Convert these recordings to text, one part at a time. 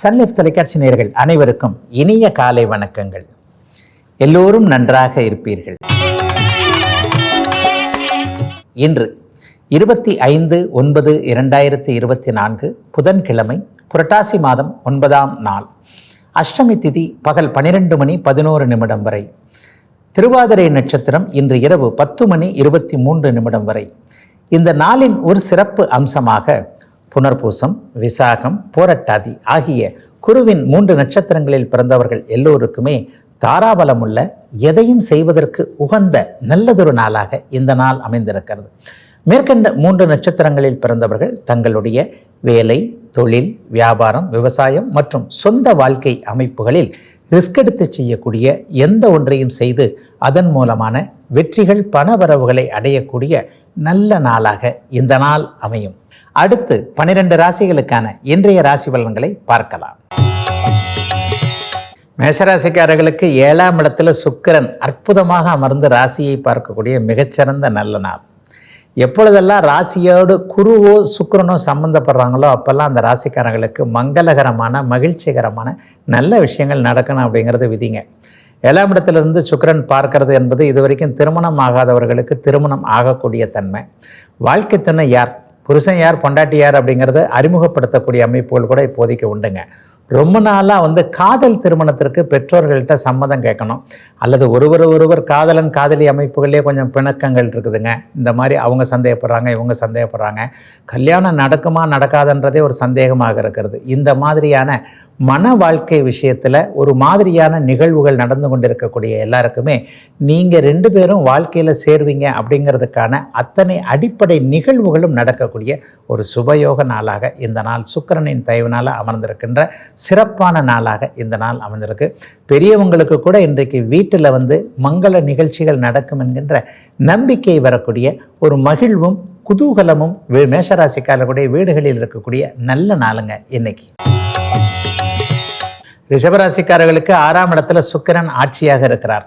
Sun Life தொலைக்காட்சி நேர்கள் அனைவருக்கும் இனிய காலை வணக்கங்கள். எல்லோரும் நன்றாக இருப்பீர்கள். இன்று இருபத்தி ஐந்து ஒன்பது இரண்டாயிரத்தி இருபத்தி நான்கு புதன்கிழமை புரட்டாசி மாதம் ஒன்பதாம் நாள். அஷ்டமி திதி பகல் பன்னிரெண்டு மணி பதினோரு நிமிடம் வரை. திருவாதிரை நட்சத்திரம் இன்று இரவு பத்து மணி இருபத்தி மூன்று நிமிடம் வரை. இந்த நாளின் ஒரு சிறப்பு அம்சமாக புனர்பூசம் விசாகம் போரட்டாதி ஆகிய குருவின் மூன்று நட்சத்திரங்களில் பிறந்தவர்கள் எல்லோருக்குமே தாராபலமுள்ள எதையும் செய்வதற்கு உகந்த நல்லதொரு நாளாக இந்த நாள் அமைந்திருக்கிறது. மேற்கண்ட மூன்று நட்சத்திரங்களில் பிறந்தவர்கள் தங்களுடைய வேலை தொழில் வியாபாரம் விவசாயம் மற்றும் சொந்த வாழ்க்கை அமைப்புகளில் ரிஸ்க் எடுத்து செய்யக்கூடிய எந்த ஒன்றையும் செய்து அதன் மூலமான வெற்றிகள் பணவரவுகளை அடையக்கூடிய நல்ல நாளாக இந்த நாள் அமையும். அடுத்து பனிரெண்டு ராசிகளுக்கான இன்றைய ராசி பலன்களை பார்க்கலாம். மேஷராசிக்காரர்களுக்கு ஏழாம் இடத்துல சுக்கிரன் அற்புதமாக அமர்ந்து ராசியை பார்க்கக்கூடிய மிகச்சிறந்த நல்ல நாள். எப்பொழுதெல்லாம் ராசியோடு குருவோ சுக்கரனோ சம்மந்தப்படுறாங்களோ அப்போல்லாம் அந்த ராசிக்காரங்களுக்கு மங்களகரமான மகிழ்ச்சிகரமான நல்ல விஷயங்கள் நடக்கணும் அப்படிங்கிறது விதிங்க. ஏழாம் இடத்திலிருந்து சுக்கரன் பார்க்கறது என்பது இதுவரைக்கும் திருமணம் ஆகாதவர்களுக்கு திருமணம் ஆகக்கூடிய தன்மை. வாழ்க்கை துணை யார்? புருஷன் யார் பொண்டாட்டி யார் அப்படிங்கிறத அறிமுகப்படுத்தக்கூடிய அமைப்புகள் கூட இப்போதைக்கு உண்டுங்க. ரொம்ப நாளாக வந்து காதல் திருமணத்திற்கு பெற்றோர்கள்ட்ட சம்மதம் கேட்கணும். அல்லது ஒருவர் ஒருவர் காதலன் காதலி அமைப்புகளே கொஞ்சம் பிணக்கங்கள் இருக்குதுங்க. இந்த மாதிரி அவங்க சந்தேகப்படுறாங்க இவங்க சந்தேகப்படுறாங்க. கல்யாணம் நடக்குமா நடக்காதுன்றதே ஒரு சந்தேகமாக இருக்கிறது. இந்த மாதிரியான மன வாழ்க்கை விஷயத்தில் ஒரு மாதிரியான நிகழ்வுகள் நடந்து கொண்டிருக்கக்கூடிய எல்லாருக்குமே நீங்கள் ரெண்டு பேரும் வாழ்க்கையில் சேர்வீங்க அப்படிங்கிறதுக்கான அத்தனை அடிப்படை நிகழ்வுகளும் நடக்கக்கூடிய ஒரு சுபயோக நாளாக இந்த நாள் சுக்கிரனின் தயவுனால் அமர்ந்திருக்கின்ற சிறப்பான நாளாக இந்த நாள் அமர்ந்திருக்கு பெரியவங்களுக்கு கூட இன்றைக்கு வீட்டில் வந்து மங்கள நிகழ்ச்சிகள் நடக்கும் என்கின்ற நம்பிக்கை வரக்கூடிய ஒரு மகிழ்வும் குதூகலமும் வே- மேஷராசிக்காரர்களுடைய வீடுகளில் இருக்கக்கூடிய நல்ல நாளுங்க இன்னைக்கு. ரிஷபராசிக்காரர்களுக்கு ஆறாம் இடத்துல சுக்கிரன் ஆட்சியாக இருக்கிறார்.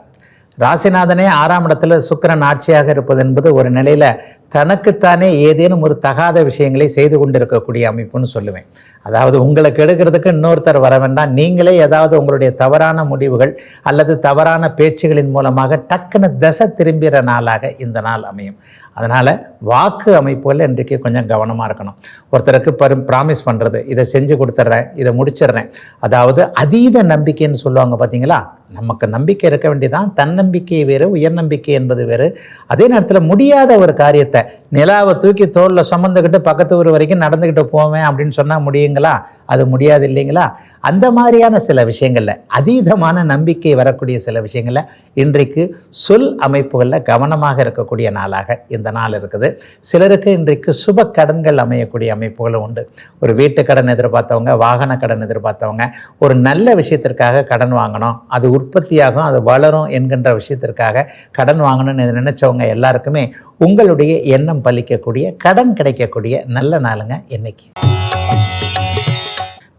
ராசிநாதனே ஆறாம் இடத்துல சுக்கிரன் ஆட்சியாக இருப்பது என்பது ஒரு நிலையில் தனக்குத்தானே ஏதேனும் ஒரு தகாத விஷயங்களை செய்து கொண்டிருக்கக்கூடிய அமைப்புன்னு சொல்லுவேன். அதாவது உங்களை கெடுக்கிறதுக்கு இன்னொருத்தர் வர வேண்டாம். நீங்களே ஏதாவது உங்களுடைய தவறான முடிவுகள் அல்லது தவறான பேச்சுகளின் மூலமாக டக்குன்னு தசை திரும்புகிற நாளாக இந்த நாள் அமையும். அதனால் வாக்கு அமைப்புகள் இன்றைக்கு கொஞ்சம் கவனமாக இருக்கணும். ஒருத்தருக்கு பரும் ப்ராமிஸ் பண்ணுறது இதை செஞ்சு கொடுத்துட்றேன் இதை முடிச்சிடுறேன். அதாவது அதீத நம்பிக்கைன்னு சொல்லுவாங்க பார்த்தீங்களா நமக்கு நம்பிக்கை இருக்க வேண்டியதான் தன்னம்பிக்கை வேறு உயர் நம்பிக்கை என்பது வேறு. அதே நேரத்தில் முடியாத ஒரு காரியத்தை நிலாவை தூக்கி தோளில் சுமந்துக்கிட்டு பக்கத்து ஊர் வரைக்கும் நடந்துக்கிட்டு போவேன் அப்படின்னு சொன்னால் முடியுங்களா அது முடியாது இல்லைங்களா? அந்த மாதிரியான சில விஷயங்களில் அதீதமான நம்பிக்கை வரக்கூடிய சில விஷயங்களில் இன்றைக்கு சொல் அமைப்புகளில் கவனமாக இருக்கக்கூடிய நாளாக இந்த நாள் இருக்குது. சிலருக்கு இன்றைக்கு சுப கடன்கள் அமையக்கூடிய அமைப்புகளும் உண்டு. ஒரு வீட்டு கடன் எதிர்பார்த்தவங்க வாகன கடன் எதிர்பார்த்தவங்க ஒரு நல்ல விஷயத்திற்காக கடன் வாங்கணும். அது உற்பத்தியாகும் அது வளரும் என்கின்ற விஷயத்திற்காக கடன் வாங்கணும்னு நினைச்சவங்க எல்லாருக்குமே உங்களுடைய எண்ணம் பலிக்கக்கூடிய கடன் கிடைக்கக்கூடிய நல்ல நாளுங்க இன்னைக்கு.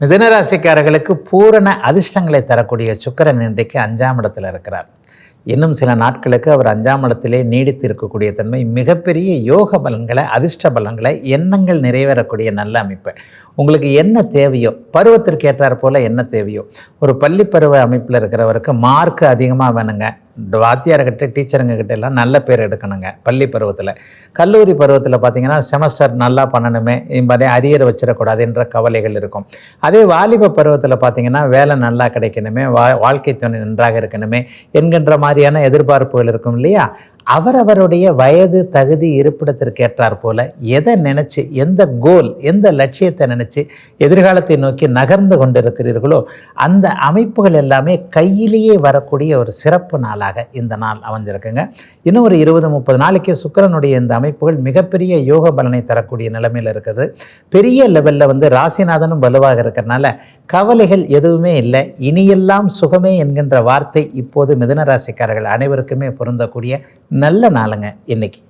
மிதனராசிக்காரர்களுக்கு பூரண அதிர்ஷ்டங்களை தரக்கூடிய சுக்கரன் இன்றைக்கு அஞ்சாம் இடத்தில் இருக்கிறார். இன்னும் சில நாட்களுக்கு அவர் அஞ்சாம் இடத்திலே நீடித்து இருக்கக்கூடிய தன்மை மிகப்பெரிய யோக பலன்களை அதிர்ஷ்ட பலன்களை எண்ணங்கள் நிறைவேறக்கூடிய நல்ல அமைப்பு. உங்களுக்கு என்ன தேவையோ பருவத்திற்கு ஏற்றாற் போல் என்ன தேவையோ ஒரு பள்ளி பருவ அமைப்பில் இருக்கிறவருக்கு மார்க் அதிகமாக வேணுங்க. வாத்தியார்கிட்ட டீச்சருங்கக்கிட்ட எல்லாம் நல்ல பேர் எடுக்கணுங்க. பள்ளி பருவத்தில். கல்லூரி பருவத்தில் பார்த்தீங்கன்னா செமஸ்டர் நல்லா பண்ணணுமே இது மாதிரி அரியர் வச்சிடக்கூடாது என்ற கவலைகள் இருக்கும். அதே வாலிப பருவத்தில் பார்த்தீங்கன்னா வேலை நல்லா கிடைக்கணுமே வா வாழ்க்கை துணை நன்றாக இருக்கணுமே என்கின்ற மாதிரியான எதிர்பார்ப்புகள் இருக்கும் இல்லையா? அவரவருடைய வயது தகுதி இருப்பிடத்திற்கு ஏற்றார் போல எதை நினச்சி எந்த கோல் எந்த லட்சியத்தை நினச்சி எதிர்காலத்தை நோக்கி நகர்ந்து கொண்டிருக்கிறீர்களோ அந்த அமைப்புகள் எல்லாமே கையிலேயே வரக்கூடிய ஒரு சிறப்பு நாளாக இந்த நாள் அமைஞ்சிருக்குங்க. இன்னும் ஒரு இருபது முப்பது நாளைக்கு சுக்கிரனுடைய இந்த அமைப்புகள் மிகப்பெரிய யோக பலனை தரக்கூடிய நிலைமையில் இருக்குது. பெரிய லெவலில் வந்து ராசிநாதனும் வலுவாக இருக்கிறனால கவலைகள் எதுவுமே இல்லை. இனியெல்லாம் சுகமே என்கின்ற வார்த்தை இப்போது மிதுன ராசிக்காரர்கள் அனைவருக்குமே பொருந்தக்கூடிய நல்ல நாளுங்க இன்னைக்கு.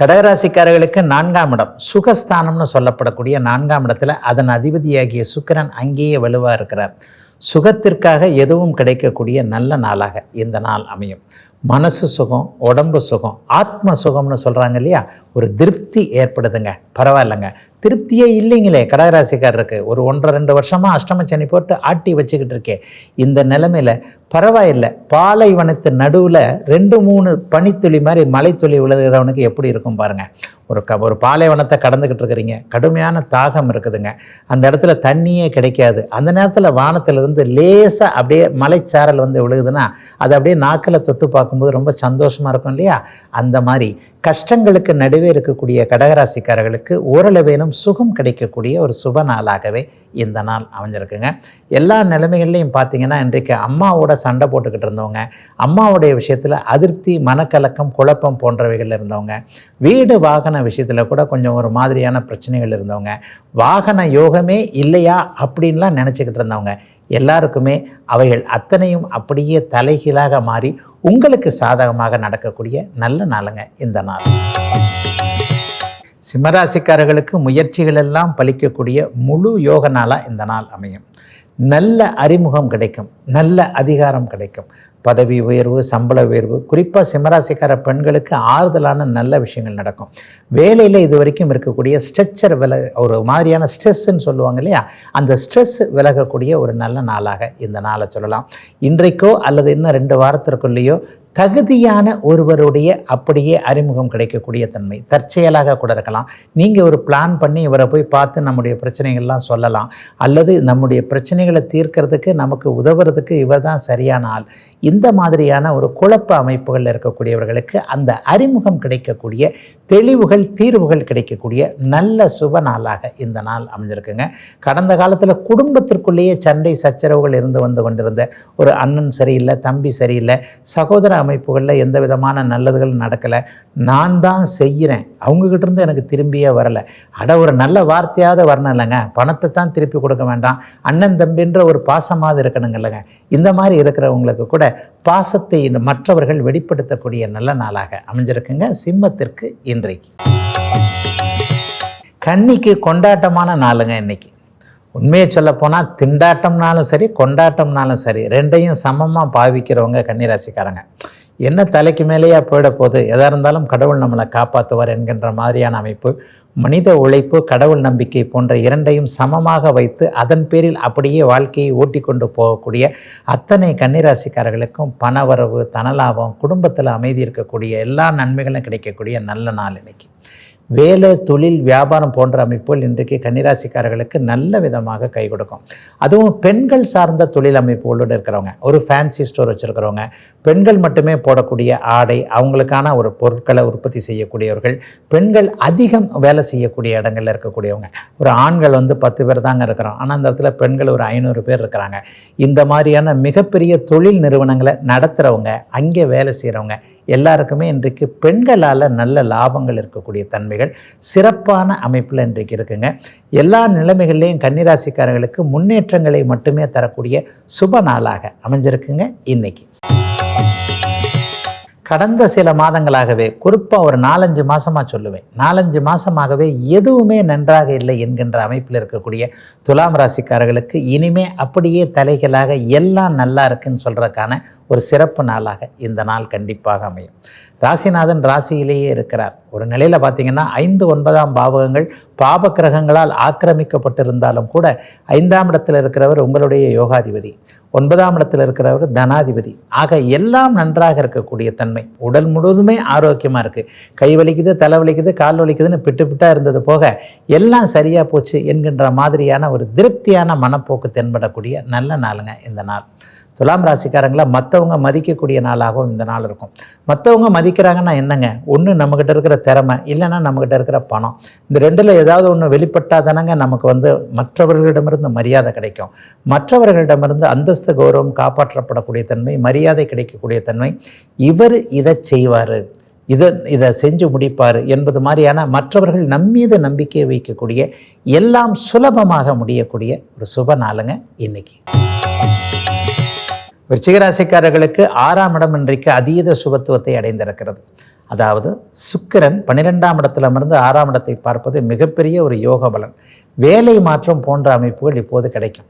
கடகராசிக்காரர்களுக்கு நான்காம் இடம் சுகஸ்தானம்னு சொல்லப்படக்கூடிய நான்காம் இடத்துல அதன் அதிபதியாகிய சுக்கிரன் அங்கேயே வலுவாக இருக்கிறார். சுகத்திற்காக எதுவும் கிடைக்கக்கூடிய நல்ல நாளாக இந்த நாள் அமையும். மனசு சுகம் உடம்பு சுகம் ஆத்ம சுகம்னு சொல்கிறாங்க இல்லையா? ஒரு திருப்தி ஏற்படுதுங்க. பரவாயில்லைங்க. திருப்தியே இல்லைங்களே. கடகராசிக்காரருக்கு ஒரு ஒன்றரை ரெண்டு வருஷமாக அஷ்டமச்சனி போட்டு ஆட்டி வச்சுக்கிட்டு இருக்கேன் இந்த நிலமையில் பரவாயில்லை. பாலைவனத்து நடுவில் ரெண்டு மூணு பனித்துளி மாதிரி மலைத்துளி விழுகிறவனுக்கு எப்படி இருக்கும் பாருங்கள் ஒரு க ஒரு பாலைவனத்தை கடந்துக்கிட்டு இருக்கிறீங்க. கடுமையான தாகம் இருக்குதுங்க. அந்த இடத்துல தண்ணியே கிடைக்காது. அந்த நேரத்தில் வானத்திலிருந்து லேசாக அப்படியே மலைச்சாரல் வந்து விழுகுதுன்னா அது அப்படியே நாக்கில் தொட்டு பார்க்கும்போது ரொம்ப சந்தோஷமாக இருக்கும் இல்லையா? அந்த மாதிரி கஷ்டங்களுக்கு நடுவே இருக்கக்கூடிய கடகராசிக்காரர்களுக்கு ஓரளவேனும் சுகம் கிடைக்கக்கூடிய ஒரு சுப நாளாகவே இந்த நாள் அமைஞ்சிருக்குங்க. எல்லா நிலைமைகள்லையும் பார்த்தீங்கன்னா இன்றைக்கு அம்மாவோட சண்டை போட்டுக்கிட்டு இருந்தவங்க அம்மாவுடைய விஷயத்தில் அதிருப்தி மனக்கலக்கம் குழப்பம் போன்றவைகள் இருந்தவங்க வீடு வாகன விஷயத்தில் கூட கொஞ்சம் ஒரு மாதிரியான பிரச்சனைகள் இருந்தவங்க. வாகன யோகமே இல்லையா அப்படின்லாம் நினச்சிக்கிட்டு இருந்தவங்க. எல்லாருக்குமே அவைகள் அத்தனையும் அப்படியே தலைகீழாக மாறி உங்களுக்கு சாதகமாக நடக்கக்கூடிய நல்ல நாளுங்க இந்த நாள். சிம்மராசிக்காரர்களுக்கு முயற்சிகள் எல்லாம் பலிக்கக்கூடிய முழு யோக நாளாக இந்த நாள் அமையும். நல்ல அறிமுகம் கிடைக்கும். நல்ல அதிகாரம் கிடைக்கும். பதவி உயர்வு சம்பள உயர்வு குறிப்பாக சிம்மராசிக்கார பெண்களுக்கு ஆறுதலான நல்ல விஷயங்கள் நடக்கும். வேலையில் இது வரைக்கும் இருக்கக்கூடிய ஸ்ட்ரெச்சர் வில ஒரு மாதிரியான ஸ்ட்ரெஸ்ன்னு சொல்லுவாங்க இல்லையா? அந்த ஸ்ட்ரெஸ் விலகக்கூடிய ஒரு நல்ல நாளாக இந்த நாளை சொல்லலாம். இன்றைக்கோ அல்லது இன்னும் ரெண்டு வாரத்திற்குள்ளேயோ தகுதியான ஒருவருடைய அப்படியே அறிமுகம் கிடைக்கக்கூடிய தன்மை. தற்செயலாக கூட இருக்கலாம். நீங்கள் ஒரு பிளான் பண்ணி இவரை போய் பார்த்து நம்முடைய பிரச்சனைகள்லாம் சொல்லலாம். அல்லது நம்முடைய பிரச்சனைகளை தீர்க்கிறதுக்கு நமக்கு உதவுறதுக்கு இவர் தான் சரியான ஆள். இந்த மாதிரியான ஒரு குழப்ப அமைப்புகளில் இருக்கக்கூடியவர்களுக்கு அந்த அறிமுகம் கிடைக்கக்கூடிய தெளிவுகள் தீர்வுகள் கிடைக்கக்கூடிய நல்ல சுப நாளாக இந்த நாள் அமைஞ்சிருக்குங்க. கடந்த காலத்தில் குடும்பத்திற்குள்ளேயே சண்டை சச்சரவுகள் இருந்து வந்து கொண்டிருந்த ஒரு அண்ணன் சரியில்லை தம்பி சரியில்லை சகோதர அமைப்புகளில் எந்த விதமான நல்லதுகள் நடக்கலை. நான் தான் செய்கிறேன். அவங்கக்கிட்ட இருந்து எனக்கு திரும்பியே வரலை. அட ஒரு நல்ல வார்த்தையாவது வரணும் இல்லைங்க. பணத்தை தான் திருப்பி கொடுக்க வேண்டாம். அண்ணன் தம்பின்ற ஒரு பாசமாவது இருக்கணுங்க இல்லைங்க. இந்த மாதிரி இருக்கிறவங்களுக்கு கூட பாசத்தை மற்றவர்கள் வெளிப்படுத்தக்கூடிய நல்ல நாளாக அமைஞ்சிருக்குங்க. சிம்மத்திற்கு இன்றைக்கு. கன்னிக்கு கொண்டாட்டமான நாளுங்க இன்னைக்கு. உண்மையை சொல்லப்போனால் திண்டாட்டம்னாலும் சரி கொண்டாட்டம்னாலும் சரி ரெண்டையும் சமமாக பாவிக்கிறவங்க கன்னிராசிக்காரங்க. என்ன தலைக்கு மேலேயா போயிட போகுது? எதாக இருந்தாலும் கடவுள் நம்மளை காப்பாற்றுவார் என்கின்ற மாதிரியான அமைப்பு மனித உழைப்பு கடவுள் நம்பிக்கை போன்ற இரண்டையும் சமமாக வைத்து அதன் பேரில் அப்படியே வாழ்க்கையை ஓட்டி கொண்டு போகக்கூடிய அத்தனை கன்னிராசிக்காரர்களுக்கும் பணவரவு தனலாபம் குடும்பத்தில் அமைதி இருக்கக்கூடிய எல்லா நன்மைகளும் கிடைக்கக்கூடிய நல்ல நாள் இன்னைக்கு. வேலை தொழில் வியாபாரம் போன்ற அமைப்புகள் இன்றைக்கு கன்னிராசிக்காரர்களுக்கு நல்ல விதமாக கை கொடுக்கும். அதுவும் பெண்கள் சார்ந்த தொழில் அமைப்புகளோடு இருக்கிறவங்க. ஒரு ஃபேன்சி ஸ்டோர் வச்சுருக்கிறவங்க. பெண்கள் மட்டுமே போடக்கூடிய ஆடை அவங்களுக்கான ஒரு பொருட்களை உற்பத்தி செய்யக்கூடியவர்கள். பெண்கள் அதிகம் வேலை செய்யக்கூடிய இடங்களில் இருக்கக்கூடியவங்க. ஒரு ஆண்கள் வந்து பத்து பேர் தாங்க இருக்கிறோம். ஆனால் அந்த இடத்துல பெண்கள் ஒரு ஐநூறு பேர் இருக்கிறாங்க. இந்த மாதிரியான மிகப்பெரிய தொழில் நிறுவனங்களை நடத்துகிறவங்க அங்கே வேலை செய்கிறவங்க எல்லாருக்குமே இன்றைக்கு பெண்களால் நல்ல லாபங்கள் இருக்கக்கூடிய தன்மைகள் சிறப்பான அமைப்பில் இன்றைக்கு இருக்குங்க. எல்லா நிலைமைகள்லேயும் கன்னிராசிக்காரர்களுக்கு முன்னேற்றங்களை மட்டுமே தரக்கூடிய சுப நாளாக அமைஞ்சிருக்குங்க இன்னைக்கு. கடந்த சில மாதங்களாகவே குறிப்பாக ஒரு நாலஞ்சு மாதமாக சொல்லுவேன். நாலஞ்சு மாதமாகவே எதுவுமே நன்றாக இல்லை என்கின்ற அமைப்பில் இருக்கக்கூடிய துலாம் ராசிக்காரர்களுக்கு இனிமே அப்படியே தலைகளாக எல்லாம் நல்லா இருக்குன்னு சொல்கிறதுக்கான ஒரு சிறப்பு நாளாக இந்த நாள் கண்டிப்பாக அமையும். ராசிநாதன் ராசியிலேயே இருக்கிறார். ஒரு நிலையில் பார்த்தீங்கன்னா ஐந்து ஒன்பதாம் பாவகங்கள் பாப கிரகங்களால் ஆக்கிரமிக்கப்பட்டிருந்தாலும் கூட ஐந்தாம் இடத்தில் இருக்கிறவர் உங்களுடைய யோகாதிபதி. ஒன்பதாம் இடத்தில் இருக்கிறவர் தனாதிபதி. ஆக எல்லாம் நன்றாக இருக்கக்கூடிய தன்மை. உடல் முழுவதுமே ஆரோக்கியமாக இருக்குது கை வலிக்குது தலை வலிக்குது கால் வலிக்குதுன்னு பிட்டு பிட்டாக இருந்தது போக எல்லாம் சரியாக போச்சு என்கின்ற மாதிரியான ஒரு திருப்தியான மனப்போக்கு தென்படக்கூடிய நல்ல நாளுங்க இந்த நாள். துலாம் ராசிக்காரங்களை மற்றவங்க மதிக்கக்கூடிய நாளாகவும் இந்த நாள் இருக்கும். மற்றவங்க மதிக்கிறாங்கன்னா என்னங்க? ஒன்று நம்மக்கிட்ட இருக்கிற திறமை இல்லைன்னா நம்மக்கிட்ட இருக்கிற பணம். இந்த ரெண்டில் ஏதாவது ஒன்று வெளிப்பட்டால் தானங்க நமக்கு வந்து மற்றவர்களிடமிருந்து மரியாதை கிடைக்கும். மற்றவர்களிடமிருந்து அந்தஸ்து கௌரவம் காப்பாற்றப்படக்கூடிய தன்மை மரியாதை கிடைக்கக்கூடிய தன்மை. இவர் இதை செய்வார். இதை இதை செஞ்சு முடிப்பார் என்பது மாதிரியான மற்றவர்கள் நம்மீது நம்பிக்கை வைக்கக்கூடிய எல்லாம் சுலபமாக முடியக்கூடிய ஒரு சுப நாளுங்க இன்னைக்கு. விருச்சிகராசிக்காரர்களுக்கு ஆறாம் இடம் இன்றைக்கு அதீத சுபத்துவத்தை அடைந்திருக்கிறது. அதாவது சுக்கிரன் பன்னிரெண்டாம் இடத்திலிருந்து ஆறாம் இடத்தை பார்ப்பது மிகப்பெரிய ஒரு யோக பலன். வேலை மாற்றம் போன்ற அமைப்புகள் இப்போது கிடைக்கும்.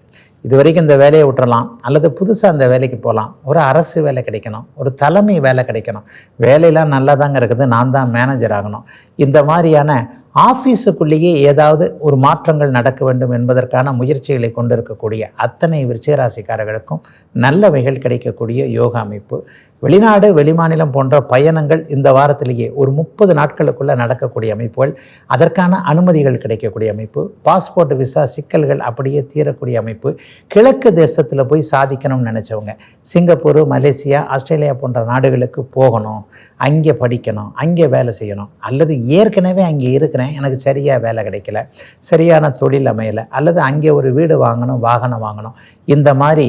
இது வரைக்கும் இந்த வேலையை விட்டுறலாம் அல்லது புதுசாக அந்த வேலைக்கு போகலாம். ஒரு அரசு வேலை கிடைக்கணும் ஒரு தலைமை வேலை கிடைக்கணும். வேலையெல்லாம் நல்லா தாங்க இருக்குது நான் தான் மேனேஜர் ஆகணும். இந்த மாதிரியான ஆஃபீஸுக்குள்ளேயே ஏதாவது ஒரு மாற்றங்கள் நடக்க வேண்டும் என்பதற்கான முயற்சிகளை கொண்டிருக்கக்கூடிய அத்தனை விருச்சிகராசிக்காரர்களுக்கும் நல்லவைகள் கிடைக்கக்கூடிய யோகா அமைப்பு. வெளிநாடு வெளிமாநிலம் போன்ற பயணங்கள் இந்த வாரத்திலேயே ஒரு முப்பது நாட்களுக்குள்ளே நடக்கக்கூடிய அமைப்புகள். அதற்கான அனுமதிகள் கிடைக்கக்கூடிய அமைப்பு. பாஸ்போர்ட் விசா சிக்கல்கள் அப்படியே தீரக்கூடிய அமைப்பு. கிழக்கு தேசத்தில் போய் சாதிக்கணும்னு நினச்சவங்க சிங்கப்பூர் மலேசியா ஆஸ்திரேலியா போன்ற நாடுகளுக்கு போகணும். அங்கே படிக்கணும் அங்கே வேலை செய்யணும். அல்லது ஏற்கனவே அங்கே இருக்கிறேன் எனக்கு சரியாக வேலை கிடைக்கல சரியான தொழில் அமையலை அல்லது அங்கே ஒரு வீடு வாங்கணும் வாகனம் வாங்கணும். இந்த மாதிரி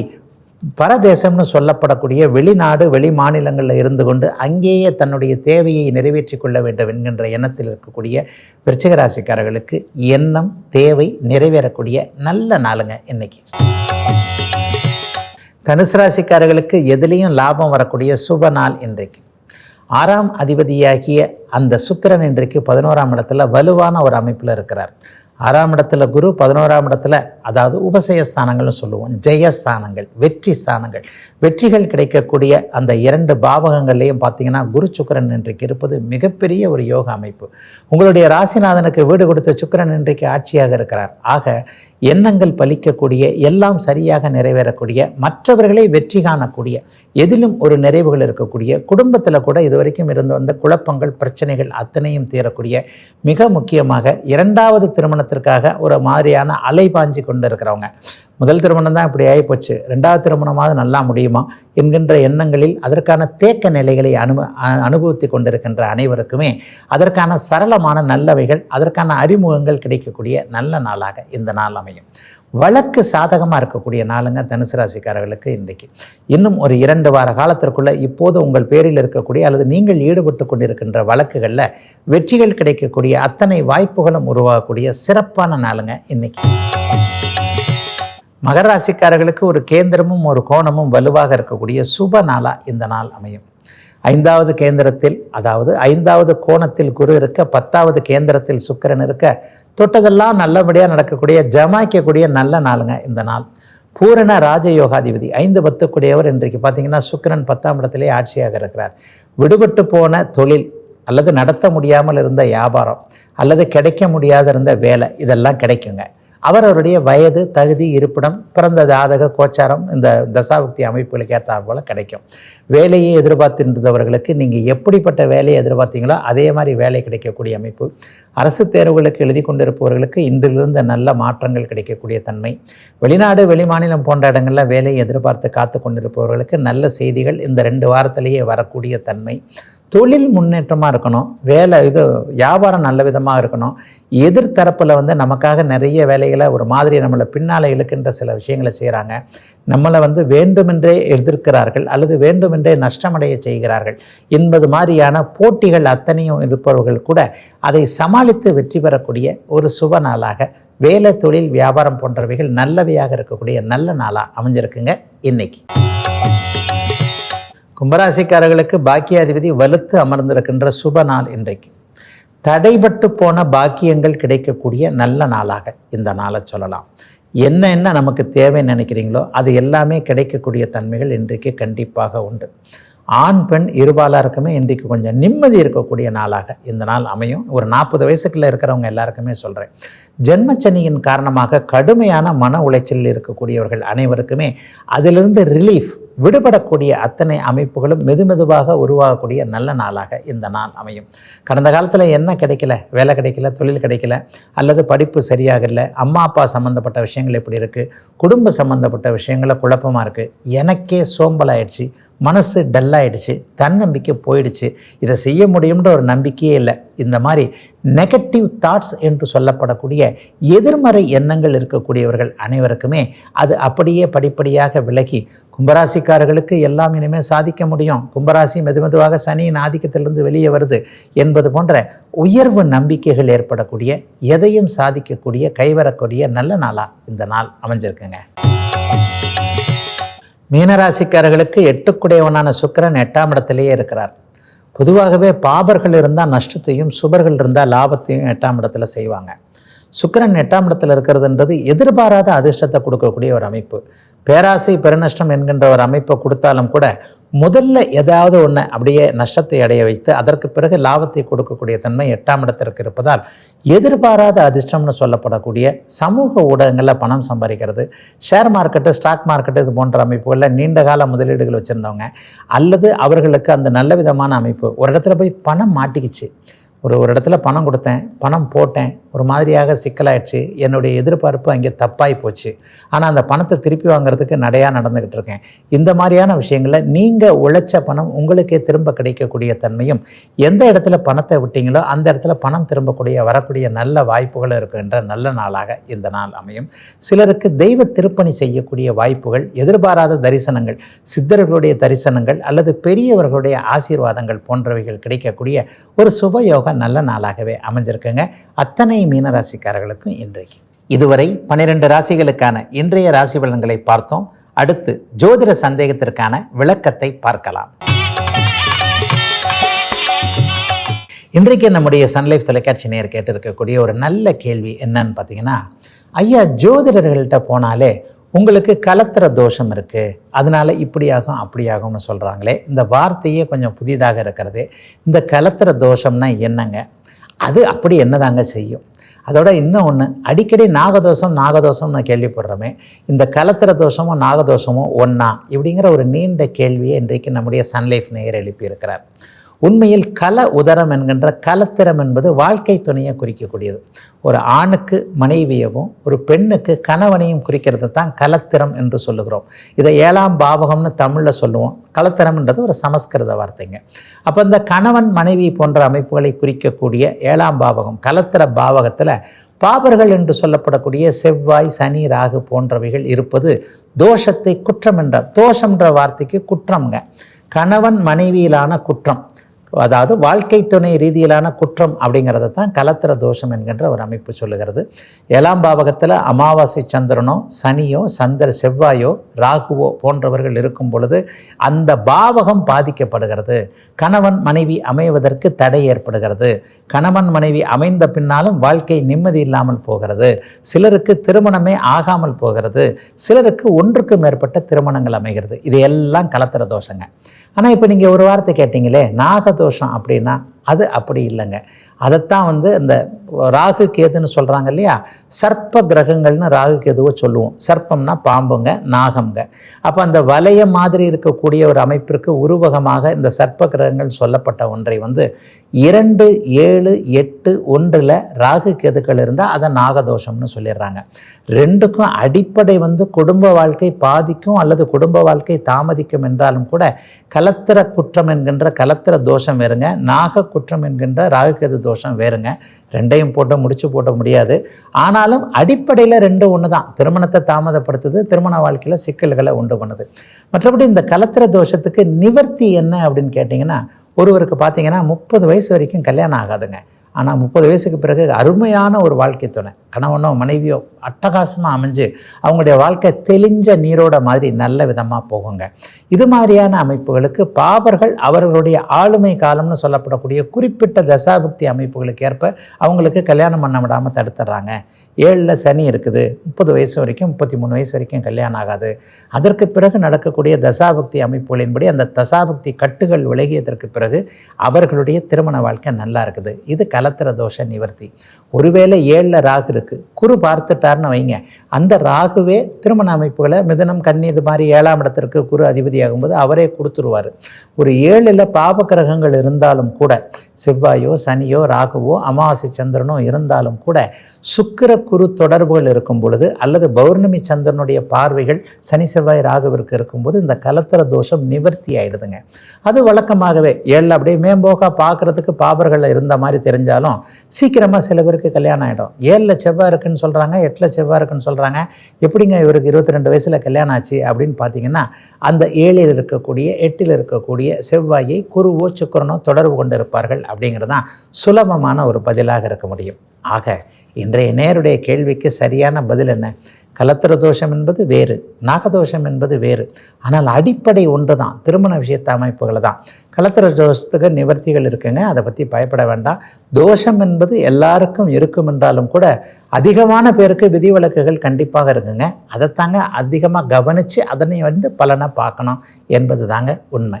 பரதேசம்னு சொல்லப்படக்கூடிய வெளிநாடு வெளி மாநிலங்களில் இருந்து கொண்டு அங்கேயே தன்னுடைய தேவையை நிறைவேற்றி கொள்ள வேண்டும் என்கின்ற எண்ணத்தில் இருக்கக்கூடிய விருச்சிகராசிக்காரர்களுக்கு எண்ணம் தேவை நிறைவேறக்கூடிய நல்ல நாளுங்க இன்னைக்கு. தனுசு ராசிக்காரர்களுக்கு எதுலேயும் லாபம் வரக்கூடிய சுப நாள் இன்றைக்கு. ஆறாம் அதிபதியாகிய அந்த சுக்கிரன் இன்றைக்கு பதினோராம் இடத்துல வலுவான ஒரு அமைப்பில் இருக்கிறார். ஆறாம் இடத்துல குரு பதினோராம் இடத்துல அதாவது உபசய ஸ்தானங்கள்னு சொல்லுவோம். ஜெயஸ்தானங்கள் வெற்றி ஸ்தானங்கள் வெற்றிகள் கிடைக்கக்கூடிய அந்த இரண்டு பாவகங்கள்லையும் பார்த்தீங்கன்னா குரு சுக்கரன் இன்றைக்கு இருப்பது மிகப்பெரிய ஒரு யோக அமைப்பு. உங்களுடைய ராசிநாதனுக்கு வீடு கொடுத்த சுக்கிரன் இன்றைக்கு ஆட்சியாக இருக்கிறார். ஆக எண்ணங்கள் பலிக்கக்கூடிய எல்லாம் சரியாக நிறைவேறக்கூடிய மற்றவர்களை வெற்றி காணக்கூடிய எதிலும் ஒரு நிறைவுகள் இருக்கக்கூடிய குடும்பத்தில் கூட இதுவரைக்கும் இருந்து வந்த குழப்பங்கள் பிரச்சனைகள் அத்தனையும் தீரக்கூடிய மிக முக்கியமாக இரண்டாவது திருமணத்திற்காக ஒரு மாதிரியான அலைபாஞ்சு கொண்டு இருக்கிறவங்க முதல் திருமணம் தான் இப்படி ஆகிப்போச்சு ரெண்டாவது திருமணமாவது நல்லா முடியுமா என்கின்ற எண்ணங்களில் அதற்கான தேக்க நிலைகளை அனுப அனுபவித்து கொண்டிருக்கின்ற அனைவருக்குமே அதற்கான சரளமான நல்லவைகள் அதற்கான அறிமுகங்கள் கிடைக்கக்கூடிய நல்ல நாளாக இந்த நாள் அமையும். வழக்கு சாதகமாக இருக்கக்கூடிய நாளுங்க தனுசு ராசிக்காரர்களுக்கு இன்றைக்கு. இன்னும் ஒரு இரண்டு வார காலத்திற்குள்ளே இப்போது உங்கள் பேரில் இருக்கக்கூடிய அல்லது நீங்கள் ஈடுபட்டு கொண்டிருக்கின்ற வழக்குகளில் வெற்றிகள் கிடைக்கக்கூடிய அத்தனை வாய்ப்புகளும் உருவாகக்கூடிய சிறப்பான நாளுங்க இன்னைக்கு. மகர ராசிக்காரர்களுக்கு ஒரு கேந்திரமும் ஒரு கோணமும் வலுவாக இருக்கக்கூடிய சுப நாளாக இந்த நாள் அமையும். ஐந்தாவது கேந்திரத்தில் அதாவது ஐந்தாவது கோணத்தில் குரு இருக்க பத்தாவது கேந்திரத்தில் சுக்கரன் இருக்க தொட்டதெல்லாம் நல்லபடியாக நடக்கக்கூடிய ஜமாய்க்கக்கூடிய நல்ல நாளுங்க இந்த நாள். பூரண ராஜயோகாதிபதி ஐந்து பத்துக்குடையவர் இன்றைக்கு பார்த்தீங்கன்னா சுக்கிரன் பத்தாம் இடத்திலே ஆட்சியாக இருக்கிறார். விடுபட்டு போன தொழில் அல்லது நடத்த முடியாமல் இருந்த வியாபாரம் அல்லது கிடைக்க முடியாத இருந்த வேலை இதெல்லாம் கிடைக்குங்க. அவரவருடைய வயது தகுதி இருப்பிடம் பிறந்த ஜாதக கோச்சாரம் இந்த தசாபக்தி அமைப்புகளுக்கு ஏற்றாற் போல கிடைக்கும். வேலையை எதிர்பார்த்திருந்தவர்களுக்கு நீங்கள் எப்படிப்பட்ட வேலையை எதிர்பார்த்தீங்களோ அதே மாதிரி வேலை கிடைக்கக்கூடிய அமைப்பு. அரசு தேர்வுகளுக்கு எழுதி கொண்டிருப்பவர்களுக்கு இன்றிலிருந்து நல்ல மாற்றங்கள் கிடைக்கக்கூடிய தன்மை. வெளிநாடு வெளிமாநிலம் போன்ற இடங்களில் வேலையை எதிர்பார்த்து காத்து கொண்டிருப்பவர்களுக்கு நல்ல செய்திகள் இந்த ரெண்டு வாரத்திலேயே வரக்கூடிய தன்மை. தொழில் முன்னேற்றமாக இருக்கணும். வேலை இது வியாபாரம் நல்ல விதமாக இருக்கணும். எதிர்த்தரப்பில் வந்து நமக்காக நிறைய வேலைகளை ஒரு மாதிரி நம்மளை பின்னால் இழுக்கின்ற சில விஷயங்களை செய்கிறாங்க நம்மளை வந்து வேண்டுமென்றே எதிர்க்கிறார்கள் அல்லது வேண்டுமென்றே நஷ்டமடைய செய்கிறார்கள் என்பது மாதிரியான போட்டிகள் அத்தனையும் இருப்பவர்கள் கூட அதை சமாளித்து வெற்றி பெறக்கூடிய ஒரு சுப நாளாக வேலை தொழில் வியாபாரம் போன்றவைகள் நல்லவையாக இருக்கக்கூடிய நல்ல நாளாக அமைஞ்சிருக்குங்க இன்னைக்கு. கும்பராசிக்காரர்களுக்கு பாக்கியாதிபதி வலுத்து அமர்ந்திருக்கின்ற சுப நாள் இன்றைக்கு. தடைபட்டு போன பாக்கியங்கள் கிடைக்கக்கூடிய நல்ல நாளாக இந்த நாளை சொல்லலாம். என்ன என்ன நமக்கு தேவைன்னு நினைக்கிறீங்களோ அது எல்லாமே கிடைக்கக்கூடிய தன்மைகள் இன்றைக்கு கண்டிப்பாக உண்டு. ஆண் பெண் இருபாலாருக்குமே இன்றைக்கு கொஞ்சம் நிம்மதி இருக்கக்கூடிய நாளாக இந்த நாள் அமையும். ஒரு நாற்பது வயசுக்குள்ளே இருக்கிறவங்க எல்லாருக்குமே சொல்கிறேன் ஜென்மச்சனியின் காரணமாக கடுமையான மன உளைச்சலில் இருக்கக்கூடியவர்கள் அனைவருக்குமே அதிலிருந்து ரிலீஃப் விடுபடக்கூடிய அத்தனை அமைப்புகளும் மெதுமெதுவாக உருவாகக்கூடிய நல்ல நாளாக இந்த நாள் அமையும். கடந்த காலத்தில் என்ன கிடைக்கல? வேலை கிடைக்கல தொழில் கிடைக்கல அல்லது படிப்பு சரியாக இல்லை அம்மா அப்பா சம்மந்தப்பட்ட விஷயங்கள் எப்படி இருக்குது குடும்ப சம்மந்தப்பட்ட விஷயங்களை குழப்பமாக இருக்குது எனக்கே சோம்பலாயிடுச்சு மனசு டல்லாயிடுச்சு தன்னம்பிக்கை போயிடுச்சு. இதை செய்ய முடியும்ன்ற ஒரு நம்பிக்கையே இல்லை. இந்த மாதிரி நெகட்டிவ் தாட்ஸ் என்று சொல்லப்படக்கூடிய எதிர்மறை எண்ணங்கள் இருக்கக்கூடியவர்கள் அனைவருக்குமே அது அப்படியே படிப்படியாக விலகி கும்பராசிக்காரர்களுக்கு எல்லாம் இனிமேல் சாதிக்க முடியும். கும்பராசி மெதுமெதுவாக சனியின் ஆதிக்கத்திலிருந்து வெளியே வருது என்பது போன்ற உயர்வு நம்பிக்கைகள் ஏற்படக்கூடிய எதையும் சாதிக்கக்கூடிய கைவரக்கூடிய நல்ல நாளாக இந்த நாள் அமைஞ்சிருக்குங்க. மீனராசிக்காரர்களுக்கு எட்டுக்குடையவனான சுக்கிரன் எட்டாம் இடத்திலேயே இருக்கிறார். பொதுவாகவே பாபர்கள் இருந்தால் நஷ்டத்தையும் சுபர்கள் இருந்தால் லாபத்தையும் எட்டாம் இடத்துல செய்வாங்க. சுக்கரன் எட்டாம் இடத்துல இருக்கிறதுன்றது எதிர்பாராத அதிர்ஷ்டத்தை கொடுக்கக்கூடிய ஒரு அமைப்பு. பேராசை பெருநஷ்டம் என்கின்ற ஒரு அமைப்பை கொடுத்தாலும் கூட முதல்ல ஏதாவது ஒன்று அப்படியே நஷ்டத்தை அடைய வைத்து அதற்கு பிறகு லாபத்தை கொடுக்கக்கூடிய தன்மை எட்டாம் இடத்திற்கு இருப்பதால் எதிர்பாராத அதிர்ஷ்டம்னு சொல்லப்படக்கூடிய சமூக ஊடகங்களில் பணம் சம்பாதிக்கிறது ஷேர் மார்க்கெட்டு ஸ்டாக் மார்க்கெட்டு இது போன்ற அமைப்புகளில் நீண்ட கால முதலீடுகள் வச்சுருந்தவங்க அல்லது அவர்களுக்கு அந்த நல்ல விதமான அமைப்பு ஒரு இடத்துல போய் பணம் மாட்டிக்கிச்சு. ஒரு ஒரு இடத்துல பணம் கொடுத்தேன் பணம் போட்டேன் ஒரு மாதிரியாக சிக்கலாயிடுச்சு. என்னுடைய எதிர்பார்ப்பு அங்கே தப்பாகி போச்சு. ஆனால் அந்த பணத்தை திருப்பி வாங்குறதுக்கு நடையாக நடந்துக்கிட்டு இருக்கேன். இந்த மாதிரியான விஷயங்களில் நீங்கள் உழைச்ச பணம் உங்களுக்கே திரும்ப கிடைக்கக்கூடிய தன்மையும் எந்த இடத்துல பணத்தை விட்டீங்களோ அந்த இடத்துல பணம் திரும்பக்கூடிய வரக்கூடிய நல்ல வாய்ப்புகள் இருக்கின்ற நல்ல நாளாக இந்த நாள் அமையும். சிலருக்கு தெய்வ திருப்பணி செய்யக்கூடிய வாய்ப்புகள் எதிர்பாராத தரிசனங்கள் சித்தர்களுடைய தரிசனங்கள் அல்லது பெரியவர்களுடைய ஆசீர்வாதங்கள் போன்றவைகள் கிடைக்கக்கூடிய ஒரு சுபயோக நல்ல நாளாகவே அமைஞ்சிருக்குங்க. அத்தனை மீனராசிக்காரர்களுக்கும் இன்றைக்கு. இதுவரை பன்னிரெண்டு ராசிகளுக்கான இன்றைய ராசி பலன்களை பார்த்தோம். அடுத்து ஜோதிட சந்தேகத்திற்கான விளக்கத்தை பார்க்கலாம். இன்றைக்கு நம்முடைய சன்லைஃப் தொலைக்காட்சி நேர் கேட்டிருக்கக்கூடிய ஒரு நல்ல கேள்வி என்னன்னு பார்த்தீங்கன்னா ஐயா ஜோதிடர்கள்ட்ட போனாலே உங்களுக்கு கலத்திர தோஷம் இருக்குது அதனால் இப்படியாகும் அப்படியாகும்னு சொல்கிறாங்களே இந்த வார்த்தையே கொஞ்சம் புதிதாக இருக்கிறது. இந்த கலத்திர தோஷம்னா என்னங்க? அது அப்படி என்னதாங்க செய்யும்? அதோட இன்னும் ஒன்று அடிக்கடி நாகதோஷம் நாகதோஷம் நான் கேள்விப்படுறோமே. இந்த கலத்திர தோஷமும் நாகதோஷமும் ஒன்றா இப்படிங்கிற ஒரு நீண்ட கேள்வியை இன்றைக்கு நம்முடைய சன்லைஃப் நேயர் எழுப்பியிருக்கிறார். உண்மையில் கல உதரம் என்கின்ற கலத்திரம் என்பது வாழ்க்கை துணையை குறிக்கக்கூடியது. ஒரு ஆணுக்கு மனைவியவும் ஒரு பெண்ணுக்கு கணவனையும் குறிக்கிறது தான் கலத்திரம் என்று சொல்லுகிறோம். இதை ஏழாம் பாவகம்னு தமிழில் சொல்லுவோம். கலத்திரம்ன்றது ஒரு சமஸ்கிருத வார்த்தைங்க. அப்போ இந்த கணவன் மனைவி போன்ற அமைப்புகளை குறிக்கக்கூடிய ஏழாம் பாவகம் கலத்திர பாவகத்தில் பாபர்கள் என்று சொல்லப்படக்கூடிய செவ்வாய் சனி ராகு போன்றவைகள் இருப்பது தோஷத்தை குற்றம் என்ற தோஷம்ன்ற வார்த்தைக்கு குற்றம்ங்க. கணவன் மனைவியிலான குற்றம். அதாவது வாழ்க்கை துணை ரீதியிலான குற்றம் அப்படிங்கிறத தான் கலத்திர தோஷம் என்கின்ற ஒரு அமைப்பு சொல்லுகிறது. ஏழாம் பாவகத்தில் அமாவாசை சந்திரனோ சனியோ சந்திர செவ்வாயோ ராகுவோ போன்றவர்கள் இருக்கும் பொழுது அந்த பாவகம் பாதிக்கப்படுகிறது. கணவன் மனைவி அமைவதற்கு தடை ஏற்படுகிறது. கணவன் மனைவி அமைந்த பின்னாலும் வாழ்க்கை நிம்மதி இல்லாமல் போகிறது. சிலருக்கு திருமணமே ஆகாமல் போகிறது. சிலருக்கு ஒன்றுக்கு மேற்பட்ட திருமணங்கள் அமைகிறது. இது எல்லாம் கலத்திர தோஷங்க. ஆனால் இப்போ நீங்கள் ஒரு வார்த்தை கேட்டிங்களே நாகதோஷம் அப்படின்னா அது அப்படி இல்லைங்க. அதைத்தான் வந்து இந்த ராகு கேதுன்னு சொல்கிறாங்க இல்லையா? சர்ப்ப கிரகங்கள்னு ராகு கேதுவை சொல்லுவோம். சர்ப்பம்னா பாம்புங்க நாகம்ங்க. அப்போ அந்த வலைய மாதிரி இருக்கக்கூடிய ஒரு அமைப்பிற்கு உருவகமாக இந்த சர்ப்ப கிரகங்கள் சொல்லப்பட்ட ஒன்றை வந்து இரண்டு ஏழு எட்டு ஒன்றில் ராகு கேதுக்கள் இருந்தால் அதை நாகதோஷம்னு சொல்லிடுறாங்க. ரெண்டுக்கும் அடிப்படை வந்து குடும்ப வாழ்க்கை பாதிக்கும் அல்லது குடும்ப வாழ்க்கை தாமதிக்கும் என்றாலும் கூட கலத்திர குற்றம் என்கின்ற கலத்திர தோஷம் இருங்க நாக குற்றம் என்கின்ற ராகுகேது தோஷம் வேறுங்க. ரெண்டையும் போட்டு முடிச்சு போட்ட முடியாது. ஆனாலும் அடிப்படையில் ரெண்டு ஒன்று தான் திருமணத்தை தாமதப்படுத்துது திருமண வாழ்க்கையில் சிக்கல்களை உண்டு பண்ணுது. மற்றபடி இந்த கலத்திர தோஷத்துக்கு நிவர்த்தி என்ன அப்படின்னு கேட்டிங்கன்னா ஒருவருக்கு பார்த்தீங்கன்னா முப்பது வயசு வரைக்கும் கல்யாணம் ஆகாதுங்க. ஆனால் முப்பது வயசுக்கு பிறகு அருமையான ஒரு வாழ்க்கை துணை. கணவனோ மனைவியோ அட்டகாசமாக அமைஞ்சு அவங்களுடைய வாழ்க்கை தெளிஞ்ச நீரோட மாதிரி நல்ல விதமாக போகுங்க. இது மாதிரியான அமைப்புகளுக்கு பாபர்கள் அவர்களுடைய ஆளுமை காலம்னு சொல்லப்படக்கூடிய குறிப்பிட்ட தசாபுக்தி அமைப்புகளுக்கு ஏற்ப அவங்களுக்கு கல்யாணம் பண்ண விடாமல் தடுத்துடுறாங்க ஏழில் சனி இருக்குது. முப்பது வயசு வரைக்கும் முப்பத்தி மூணு வயசு வரைக்கும் கல்யாணம் ஆகாது. அதற்கு பிறகு நடக்கக்கூடிய தசாபக்தி அமைப்புகளின்படி அந்த தசாபக்தி கட்டுகள் விலகியதற்கு பிறகு அவர்களுடைய திருமண வாழ்க்கை நல்லா இருக்குது. இது கலத்திர தோஷ நிவர்த்தி. ஒருவேளை ஏழில் ராகு இருக்குது குரு பார்த்துட்டா பார்த்துட்டார்னு வைங்க. அந்த ராகுவே திருமண அமைப்புகளை மிதனம் கண்ணி இது மாதிரி ஏழாம் இடத்திற்கு குரு அதிபதியாகும்போது அவரே கொடுத்துருவார். ஒரு ஏழில் பாப கிரகங்கள் இருந்தாலும் கூட செவ்வாயோ சனியோ ராகுவோ அமாவாசை சந்திரனோ இருந்தாலும் கூட சுக்கிர குரு தொடர்புகள் இருக்கும் பொழுது அல்லது பௌர்ணமி சந்திரனுடைய பார்வைகள் சனி செவ்வாய் ராகுவிற்கு இருக்கும்போது இந்த கலத்திர தோஷம் நிவர்த்தி ஆயிடுதுங்க. அது வழக்கமாகவே ஏழில் அப்படியே மேம்போக்கா பார்க்குறதுக்கு பாபர்கள் இருந்த மாதிரி தெரிஞ்சாலும் சீக்கிரமாக சில பேருக்கு கல்யாணம் ஆகிடும் ஏழில் செவ்வாய் இருக்குன்னு சொல்கிறாங்க எட்டில் செவ்வாய் இருக்குன்னு சொல்கிறாங்க எப்படிங்க இவருக்கு இருபத்தி ரெண்டு வயசில் கல்யாணம் ஆச்சு அப்படின்னு பார்த்தீங்கன்னா அந்த ஏழில் இருக்கக்கூடிய எட்டில் இருக்கக்கூடிய செவ்வாயை குருவோ சுக்கரனோ தொடர்பு கொண்டு இருப்பார்கள் அப்படிங்கிறது தான் சுலபமான ஒரு பதிலாக இருக்க முடியும். ஆக இன்றைய நேருடைய கேள்விக்கு சரியான பதில் என்ன? கலத்திர தோஷம் என்பது வேறு நாகதோஷம் என்பது வேறு. ஆனால் அடிப்படை ஒன்று தான் திருமண விஷயத்த அமைப்புகள் தான். கலத்திர தோஷத்துக்கு நிவர்த்திகள் இருக்குங்க அதை பற்றி பயப்பட வேண்டாம். தோஷம் என்பது எல்லாருக்கும் இருக்கும் என்றாலும் கூட அதிகமான பேருக்கு விதிவிலக்குகள் கண்டிப்பாக இருக்குங்க. அதைத்தாங்க அதிகமாக கவனித்து அதனை வந்து பலனை பார்க்கணும் என்பது தாங்க உண்மை.